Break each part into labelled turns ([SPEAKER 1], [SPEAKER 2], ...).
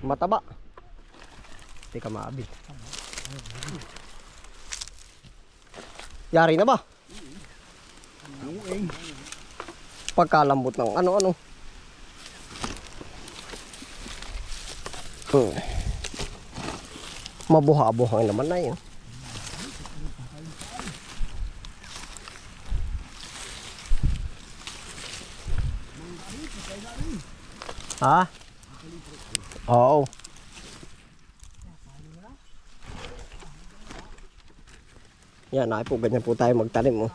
[SPEAKER 1] Mataba. Hindi ka maabil. Yari na ba? Pagkalambot ng ano-ano. Hmm. Mabuha-buhang naman na yun. Ha? Oo. Yan, ay po, ganyan po tayo magtanim. Oh.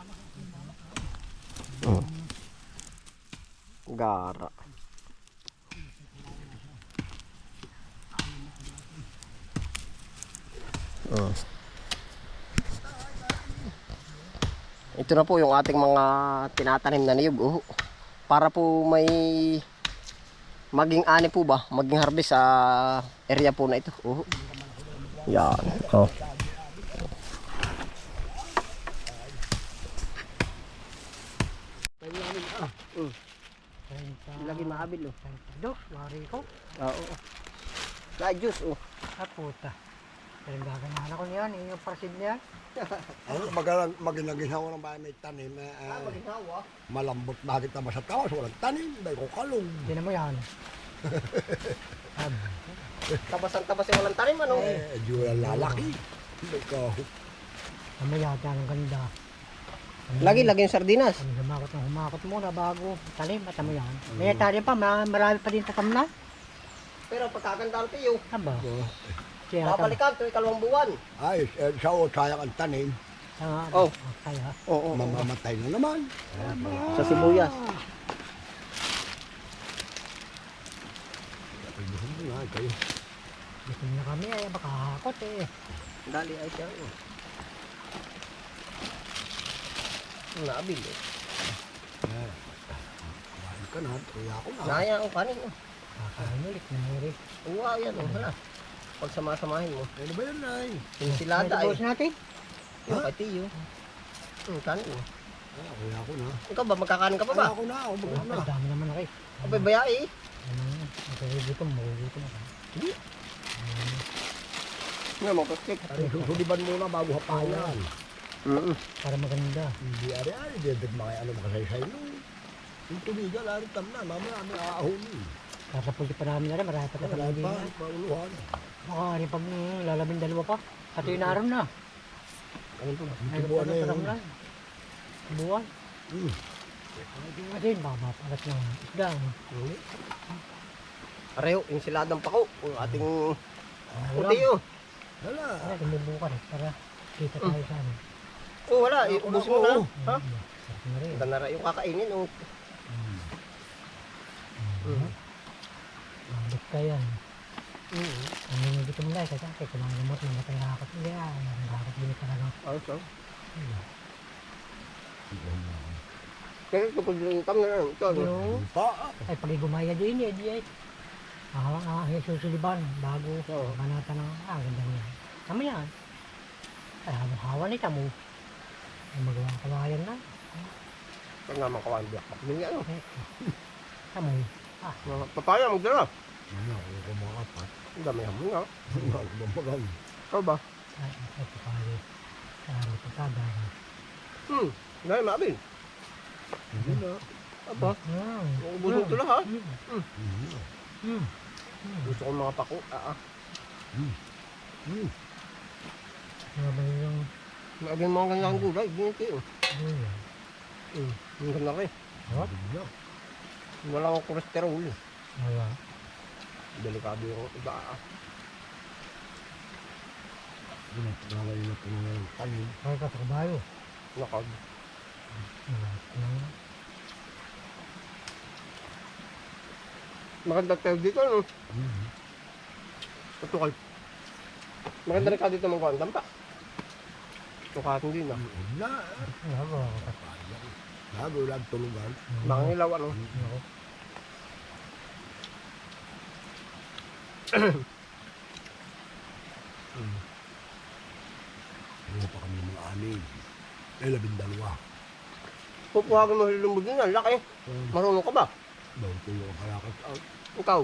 [SPEAKER 1] Oh. Gara. Oh. Ito na po yung ating mga tinatanim na niyog. Oh. Para po may maging ani po ba? Maging harvest sa area po na ito. Oh. Yan. Oh. Lagi maabil oh.
[SPEAKER 2] Dos, wari ko.
[SPEAKER 1] Oo. Na juice oh.
[SPEAKER 2] Ah, puta. Pero gaganahan ako niyan, eh, yung parsid niya.
[SPEAKER 3] Ano, magalang maginaginawa ng bahay may tanim, eh,
[SPEAKER 1] Ah,
[SPEAKER 3] eh,
[SPEAKER 1] maginawa.
[SPEAKER 3] malambot bakit naman sa tawas, walang tanim, may ko kalong.
[SPEAKER 2] Tinan mo yan.
[SPEAKER 1] Tabasan-tabas yung walang tanim ano.
[SPEAKER 3] Eh, di wala lalaki. May ko,
[SPEAKER 2] Ano yan, yan ang ganda. Ano
[SPEAKER 1] Lagi lagi yung sardinas.
[SPEAKER 2] Ano, humakot na humakot muna bago tanim at ano yan. May tanim pa, ma- marami pa din tatam na.
[SPEAKER 1] Pero pagkaganda ang tiyo.
[SPEAKER 2] Aba, siya tam.
[SPEAKER 1] Babalikan to ikalawang buwan.
[SPEAKER 3] ay, eh, sa o, sayang ang tanim,
[SPEAKER 2] Ah,
[SPEAKER 1] Oh.
[SPEAKER 2] Kaya.
[SPEAKER 1] Oo. oo.
[SPEAKER 3] mamamatay na naman.
[SPEAKER 1] Sa sibuyas.
[SPEAKER 3] Pagbuhan mo nga kayo.
[SPEAKER 2] Gusto na kami ay baka hakot eh.
[SPEAKER 1] Dali ay siya. Oh. Nabil eh.
[SPEAKER 3] Kumain ka na, kaya ako na.
[SPEAKER 1] Naya ang kanin oh.
[SPEAKER 2] Kakain ulit na muri.
[SPEAKER 1] Uwa yan oh. Hala. Pag samasamahin mo.
[SPEAKER 3] Ano ba yan, Nay?
[SPEAKER 1] Yung silada ay.
[SPEAKER 2] Natin.
[SPEAKER 1] Yung kay tiyo. Hmm, kanin oh.
[SPEAKER 3] Ah, kaya ako na.
[SPEAKER 1] Ikaw ba magkakanin ka pa ba?
[SPEAKER 3] Kaya ako na, ako na.
[SPEAKER 2] ang dami naman na kayo.
[SPEAKER 1] Abay bayai.
[SPEAKER 2] Ano yan? Magugutom, magugutom ako.
[SPEAKER 1] Nga mo kastik.
[SPEAKER 3] Ay, susuliban muna bago hapayan.
[SPEAKER 2] Para maganda.
[SPEAKER 3] Hindi, ari, ari, dedet mga ano makasaysay no. Yung tubigan, ari, tam na, mamaya may aahuli.
[SPEAKER 2] Kakapulti pa namin na rin, marami pa tayo
[SPEAKER 3] pa,
[SPEAKER 2] na.
[SPEAKER 3] mauluhan.
[SPEAKER 2] Baka rin pag mm, lalabing dalawa pa. Pati yung naroon na.
[SPEAKER 3] Ano Yung tubuan na
[SPEAKER 2] ano,
[SPEAKER 3] yun.
[SPEAKER 2] Buwan.
[SPEAKER 3] Hmm.
[SPEAKER 2] Kasi baka mapalat ng isda.
[SPEAKER 1] Pareho, yung siladang pako. Yung ating
[SPEAKER 2] Wala.
[SPEAKER 1] puti oh.
[SPEAKER 3] Wala.
[SPEAKER 2] Wala, tumubukan eh, para kita tayo sa ano.
[SPEAKER 1] Oh, wala. Ubusin mo na. Ha?
[SPEAKER 2] Mm, Sarap na rin.
[SPEAKER 1] Ganda yung kakainin. Oh. Mm.
[SPEAKER 2] Mabot ka yan.
[SPEAKER 1] Mm.
[SPEAKER 2] Ang nangigit mo lang, kasi kaya kumain mo, namatay na ako. Ah, nakakot din talaga.
[SPEAKER 1] Ayos ah. Kaya ito pag tam na lang. Ito. ano?
[SPEAKER 2] Yo,
[SPEAKER 3] Pa,
[SPEAKER 2] ay pag gumaya din eh, di ay. Ah, ah, ay susuliban, bago.
[SPEAKER 1] Oo.
[SPEAKER 2] Manata na, ah, ganda niya. Tama yan. Ay, hawa ni tamo. Ay, magawa kawayan na.
[SPEAKER 1] Pag naman kawan black. Hindi ano.
[SPEAKER 2] Eh, Tamo.
[SPEAKER 1] Mga Papaya, magdala.
[SPEAKER 3] Ano, ako ko mga apat.
[SPEAKER 1] Ang dami hamon nga.
[SPEAKER 3] Ano ba magal?
[SPEAKER 1] Ikaw ba?
[SPEAKER 2] Ay, ay, papaya. Ay, pagkada.
[SPEAKER 1] Hmm. Dahil maabil.
[SPEAKER 3] Hindi na.
[SPEAKER 2] Hmm.
[SPEAKER 1] Ubusin ito.
[SPEAKER 3] Hindi na.
[SPEAKER 2] Hmm.
[SPEAKER 1] Gusto ko mga pako. Ah, ah.
[SPEAKER 3] Hmm.
[SPEAKER 2] Ano ba yung...
[SPEAKER 1] Maabil mga ganyan gulay. Giniti.
[SPEAKER 2] Hmm.
[SPEAKER 1] Hmm. Ang ganda rin.
[SPEAKER 3] Hindi na.
[SPEAKER 1] Walang kolesterol.
[SPEAKER 2] Wala.
[SPEAKER 1] Delikado yung iba. ah.
[SPEAKER 3] Ginagawin na po ng tanim.
[SPEAKER 2] Kaya ka sa kabayo. Ano?
[SPEAKER 1] Maganda tayo dito no. Ito kay. Maganda rin ka dito mga kuwan. Dampa. Tukatin din ah.
[SPEAKER 3] Na.
[SPEAKER 2] Wala ba ako ka?
[SPEAKER 3] Bago lang tulugan.
[SPEAKER 1] Baka nilaw ano.
[SPEAKER 2] Ako.
[SPEAKER 3] Ano pa kami ng mga anin. Eh, labing dalawa.
[SPEAKER 1] Pupuhagin mo hilumod din. Ang laki. Marunong ka ba?
[SPEAKER 3] Bago ko yung kalakas.
[SPEAKER 1] Ikaw.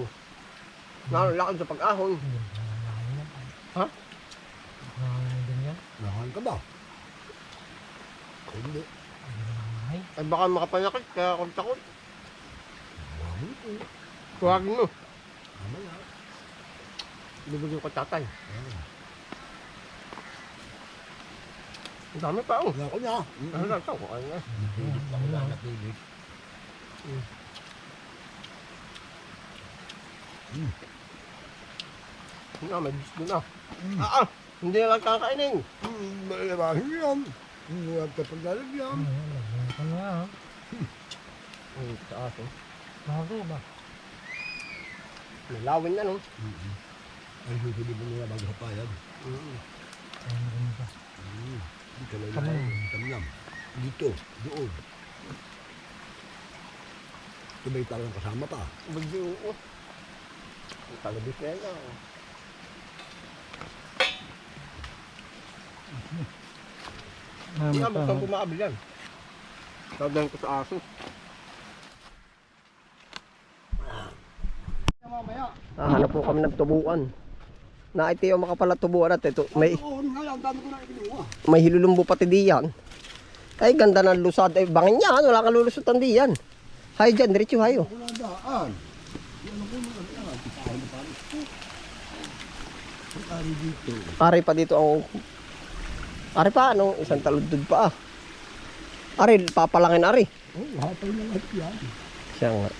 [SPEAKER 1] Nalalakad sa pag-ahon.
[SPEAKER 2] Na.
[SPEAKER 1] Ha?
[SPEAKER 2] Nangangain din yan.
[SPEAKER 3] Nahan ka ba? Hindi.
[SPEAKER 1] Ay baka makapanakit, kaya ako takot.
[SPEAKER 3] Mahal ko.
[SPEAKER 1] Huwagin mo.
[SPEAKER 3] Mamaya.
[SPEAKER 1] Bibigyan ko tatay. Ang dami pa oh.
[SPEAKER 3] Wala ko niya.
[SPEAKER 1] Ano lang ito? Ano na?
[SPEAKER 3] Pilit ako na napilit.
[SPEAKER 1] Ano na, may bis doon ah. Ah! Hindi na lang kakainin.
[SPEAKER 3] Hmm, malabahin yan. Hmm, Huwag ka paglalagyan.
[SPEAKER 2] Ano, lagyan ka na. ah.
[SPEAKER 1] Ang taas oh.
[SPEAKER 2] Bago ba?
[SPEAKER 1] Nalawin na no.
[SPEAKER 3] Mm-hmm. Ay, hindi mo nila bago kapayag.
[SPEAKER 1] Mm.
[SPEAKER 2] Ay, meron pa.
[SPEAKER 3] Hmm. Hindi ka lang
[SPEAKER 2] Tamam.
[SPEAKER 3] Tamnam. Dito. Doon. Ito ba yung talagang kasama pa?
[SPEAKER 1] Bagyo oh. Ang talabis na yan ah. Hindi
[SPEAKER 2] Ano
[SPEAKER 1] nga, bukang bumakabil yan. Tawagdan ko sa aso. Ah, hanap po kami ng tubuan. Na ito yung makapala tubuan at ito. May, may hilulumbo pati diyan. Ay, ganda ng lusad. Ay, bangin yan. Wala kang lulusutan diyan. Hay dyan, diretso hayo.
[SPEAKER 3] Wala daan. Ari
[SPEAKER 1] pa dito ang... Ari pa, ano? Isang taludod pa ah. Ari, papalangin ari.
[SPEAKER 3] Oh, hapay na lahat yan.
[SPEAKER 1] Siya nga.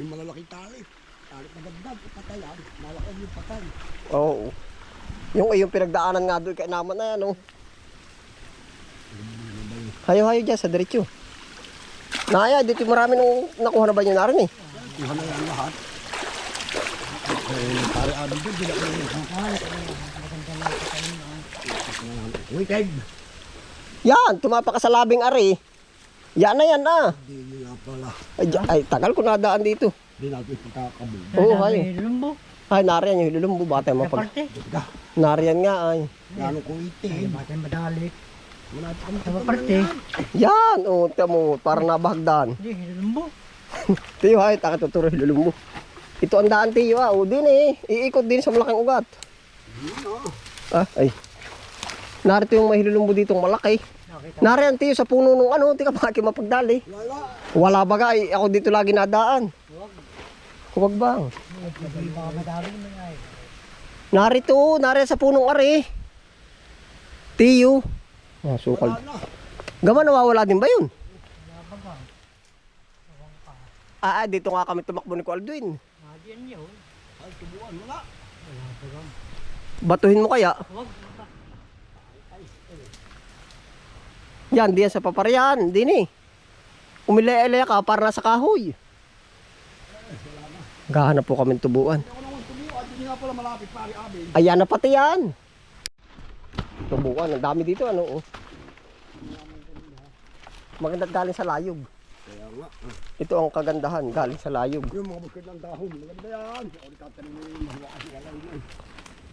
[SPEAKER 3] Yung malalaki. Tali na dagdag. Patayan. Malaki yung patay.
[SPEAKER 1] Oo. Yung yung pinagdaanan nga doon kay naman na yan, oh. Hayo hayo dyan sa diretso. Naya, dito marami nung nakuha na ba nyo na rin eh.
[SPEAKER 3] Kuha na yan lahat. Eh, pare abi doon. Ko yung Wicked.
[SPEAKER 1] Yan, tumapa ka sa labing ari. Yan na yan ah.
[SPEAKER 3] Hindi.
[SPEAKER 1] Ay, ay tagal ko nadaan dito.
[SPEAKER 3] Hindi natin pagkakabul.
[SPEAKER 1] Oo, hay.
[SPEAKER 2] Lumbo.
[SPEAKER 1] Ay, nariyan yung hilulumbo. Bata yung
[SPEAKER 2] Sa
[SPEAKER 1] mapag...
[SPEAKER 2] parte.
[SPEAKER 1] Nariyan nga ay.
[SPEAKER 3] Gano'n ko
[SPEAKER 2] Ay,
[SPEAKER 3] itin.
[SPEAKER 2] batay madali.
[SPEAKER 3] Wala kami
[SPEAKER 2] Sa parte.
[SPEAKER 1] Yan, oh, tiyan mo, parang nabahagdan.
[SPEAKER 2] Hindi, lumbo.
[SPEAKER 1] Tiyo ay, taka tuturo hilulumbo. Ito ang daan tiyo ah. O, din eh. Iikot din sa malaking ugat. Ah, ay. Narito yung mahilulumbo ditong malaki. Nariyan tiyo sa puno nung ano, tika bakit mapagdali.
[SPEAKER 3] Wala.
[SPEAKER 1] Wala baga, ay, ako dito lagi nadaan. Huwag bang. Narito, nariyan sa punong ari. Tiyo. Ah, sukal.
[SPEAKER 3] Wala na.
[SPEAKER 1] Gama nawawala din ba yun? Ah, ah, dito nga kami tumakbo ni Kualdwin. Batuhin mo kaya? Yan, diyan sa paparyan. Din eh. Umile-ele ka para nasa kahoy. Gahanap po kami tubuan. Ayan na pati yan. Tubuan, ang dami dito ano oh. Maganda galing sa layog.
[SPEAKER 3] Kaya nga. ah,
[SPEAKER 1] Ito ang kagandahan galing sa layog.
[SPEAKER 3] Yung mga bukid ng dahon. Maganda yan. Yun.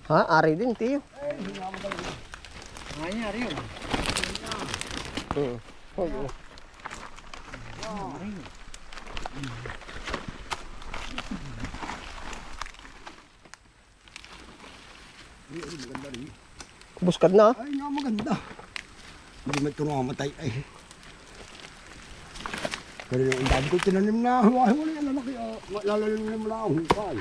[SPEAKER 1] Ha? Ari din, tiyo.
[SPEAKER 3] Eh, magaling.
[SPEAKER 2] Nangyari yun.
[SPEAKER 1] Hmm. Oh.
[SPEAKER 3] Ay, ay, maganda rin.
[SPEAKER 1] Buskad na.
[SPEAKER 3] Ay, nga maganda. Hindi may ito mamatay. Ay. Pero yung dami ko tinanim na huwahi wala yan lalaki. Oh. Lalalim mo lang ang hukay.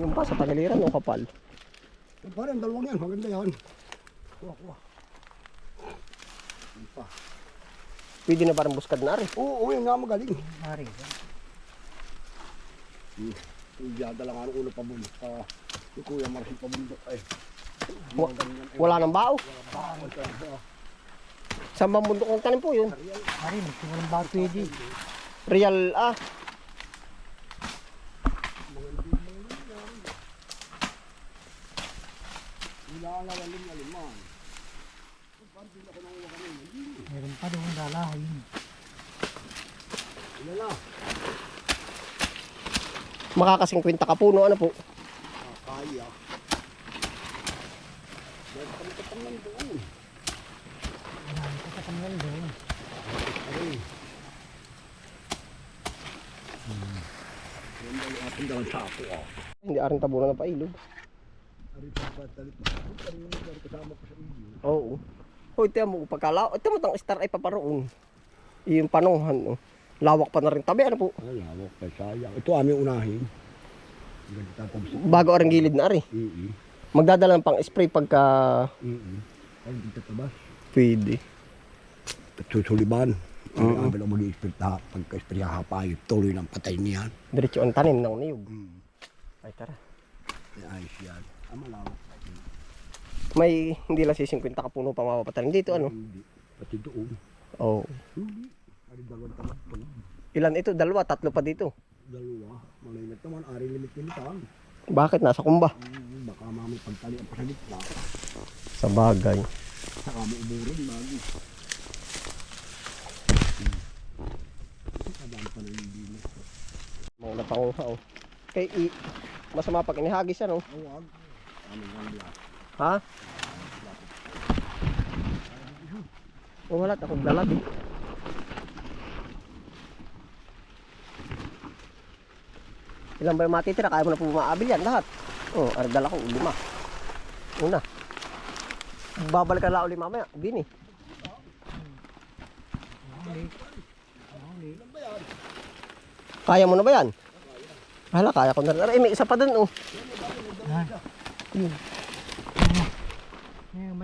[SPEAKER 1] Yung pa sa tagiliran, yung kapal.
[SPEAKER 3] Parang dalawang yan. Maganda yan. Kuha, kuha. Yung pa.
[SPEAKER 1] Pwede na parang buskad na rin.
[SPEAKER 3] Oo, oo, yun nga magaling.
[SPEAKER 2] Mari.
[SPEAKER 3] Yung dala nga ng ulo pabundok. Uh, yung kuya marahil pabundok. Ay.
[SPEAKER 1] Wa- Wala nang bao. Sa mambundok ng tanim po yun.
[SPEAKER 2] Mari, magsimulang ba pwede?
[SPEAKER 1] Real, ah.
[SPEAKER 3] Wala nga lalim na liman.
[SPEAKER 2] Meron pa doon lalahin.
[SPEAKER 3] Wala na.
[SPEAKER 1] Makaka-50 ka puno, ano po.
[SPEAKER 3] Kaya. Meron kami katang doon.
[SPEAKER 2] Wala ka sa kanyan doon.
[SPEAKER 3] Ay. Ating dalang sapo ah.
[SPEAKER 1] Hindi aring tabunan ng pailog.
[SPEAKER 3] Ari pa pa talit pa. Ari kasama ko sa iyo.
[SPEAKER 1] Oo. Hoy, tiyan mo, pagkalaw. Ito mo tang star ay paparoon. Yung panunghan. Oh. Lawak pa na rin tabi. Ano po?
[SPEAKER 3] Ay, hawak pa sayang. Ito aming unahin.
[SPEAKER 1] Bago aring gilid na ari.
[SPEAKER 3] Ii.
[SPEAKER 1] Magdadala ng pang spray pagka
[SPEAKER 3] Ii. Ay, dito tabas.
[SPEAKER 1] pwede.
[SPEAKER 3] Susuliban. Ang
[SPEAKER 1] Oo.
[SPEAKER 3] mm mag-i-expert na pagka-isperya hapay. Tuloy ng patay niyan.
[SPEAKER 1] Diretso ang tanim ng niyog.
[SPEAKER 3] Mm.
[SPEAKER 1] Ay tara.
[SPEAKER 3] Ay, yan. Ang malawak.
[SPEAKER 1] May hindi lang si 50 kapuno pa mapapatanim dito ano.
[SPEAKER 3] Hindi. Pati doon.
[SPEAKER 1] Oh.
[SPEAKER 3] Hindi. Ari dalawang tamat pa lang.
[SPEAKER 1] Ilan ito? Dalawa, tatlo pa dito.
[SPEAKER 3] Dalawa. Malingat naman. Ari limit limitan.
[SPEAKER 1] Bakit nasa kumba?
[SPEAKER 3] Mm, baka mami pagtalian pa sa gitna.
[SPEAKER 1] Sa bagay.
[SPEAKER 3] Saka mo uburin lagi. Kadaan pa rin hindi mo.
[SPEAKER 1] Mga napanguha oh. Kay i masama pag inihagis ano.
[SPEAKER 3] Awag. Ano nga?
[SPEAKER 1] Ha? Oh, wala akong dalag eh. Ilan ba yung matitira? Kaya mo na po maabil yan lahat. Oh, ardala ko, lima. Una. Babalik ka lang ulit mamaya. Bini. Kaya mo na ba yan? Hala, kaya ko na. Ay, may isa pa dun oh. Yun.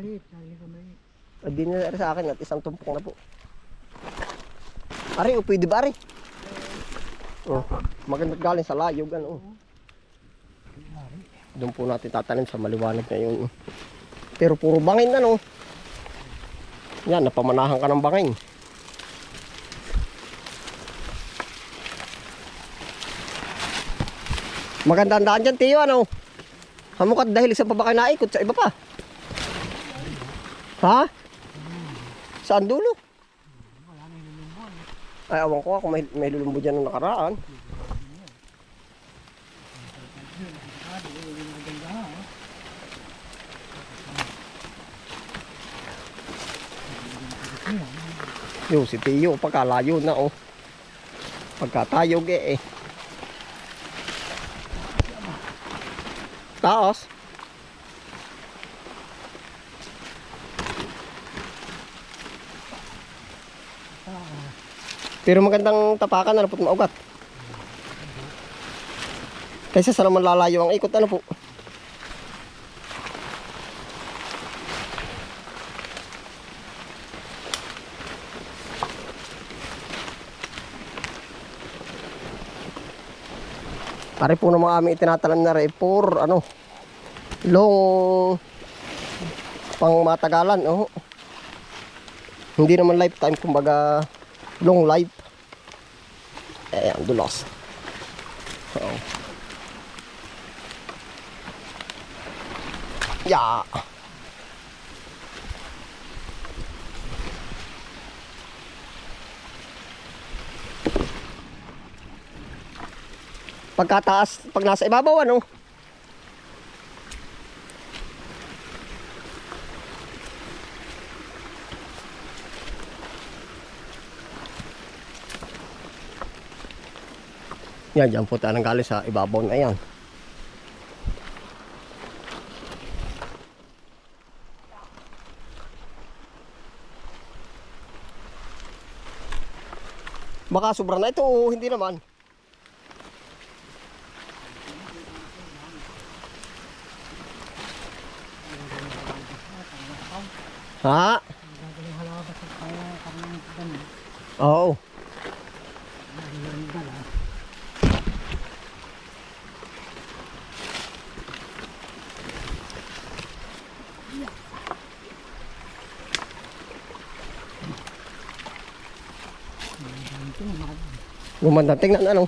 [SPEAKER 2] Maliit. Lagi ko maliit.
[SPEAKER 1] Ay, na rin sa akin at isang tumpok na po. Ari, o pwede ba ari? Oh, maganda galing sa layog ano. Doon po natin tatanim sa maliwanag ngayon. Pero puro bangin ano. Yan, napamanahan ka ng bangin. Magandang daan dyan, Tiyo, ano? Hamukat dahil sa pa ba kayo naikot sa iba pa? Ha? Saan dulo? Ay, awan ko ako may, may lulumbo dyan nung nakaraan. Yo, si Tiyo, pagkalayo na oh. Pagkatayog eh eh. Taos. Pero magandang tapakan na po maugat. Kaysa sa naman lalayo ang ikot ano po. Pare po ng mga aming itinatalan na rin for ano long pang matagalan oh. Hindi naman lifetime kumbaga long life. Eh, ang dulas. Oo. Ya. Pagkataas, pag nasa ibabaw, ano? Yan, dyan po tayo nang galing sa ibabaw na yan. Baka sobra na ito o hindi naman. Ha? Oo.
[SPEAKER 2] Ang
[SPEAKER 1] Gumanda. Tingnan ano.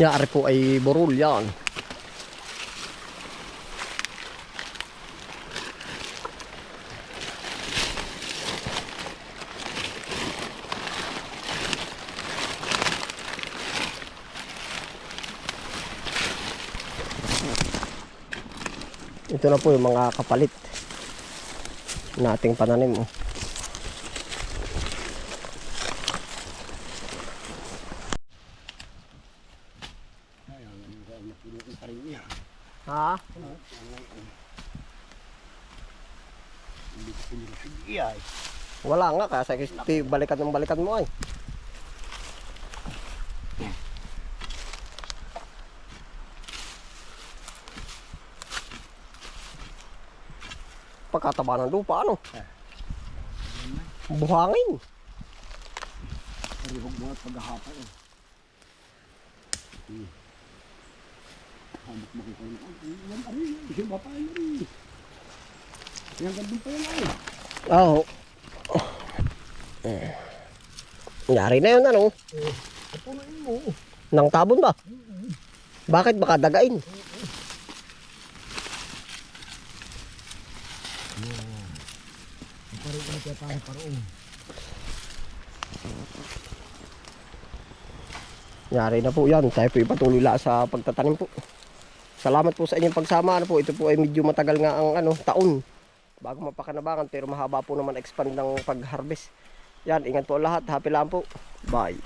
[SPEAKER 1] Yari po ay burol yan. Ito na po yung mga kapalit nating pananim. Oh. Ha?
[SPEAKER 3] Hindi ko pinag-sige ay.
[SPEAKER 1] Wala nga, kaya sa kisti, balikan ng balikan mo ay. Pagkataba ng lupa, ano? Buhangin.
[SPEAKER 3] Parihog mo at paghahapa eh. Hmm. Hamok mo ko. Yan, ari, isa ba pa yan? Gandun pa yan ay.
[SPEAKER 1] Oo. Eh. Yari na yun, ano?
[SPEAKER 3] Kapunain mo.
[SPEAKER 1] Nang tabon ba? Bakit baka dagain?
[SPEAKER 3] Parang ka na kaya tayo paroon.
[SPEAKER 1] Yari na po yan. Tayo po ipatuloy lang sa pagtatanim po. Salamat po sa inyong pagsama. Ano po, ito po ay medyo matagal nga ang ano, taon. Bago mapakanabangan pero mahaba po naman expand ng pag-harvest. Yan, ingat po lahat. Happy lang po. Bye.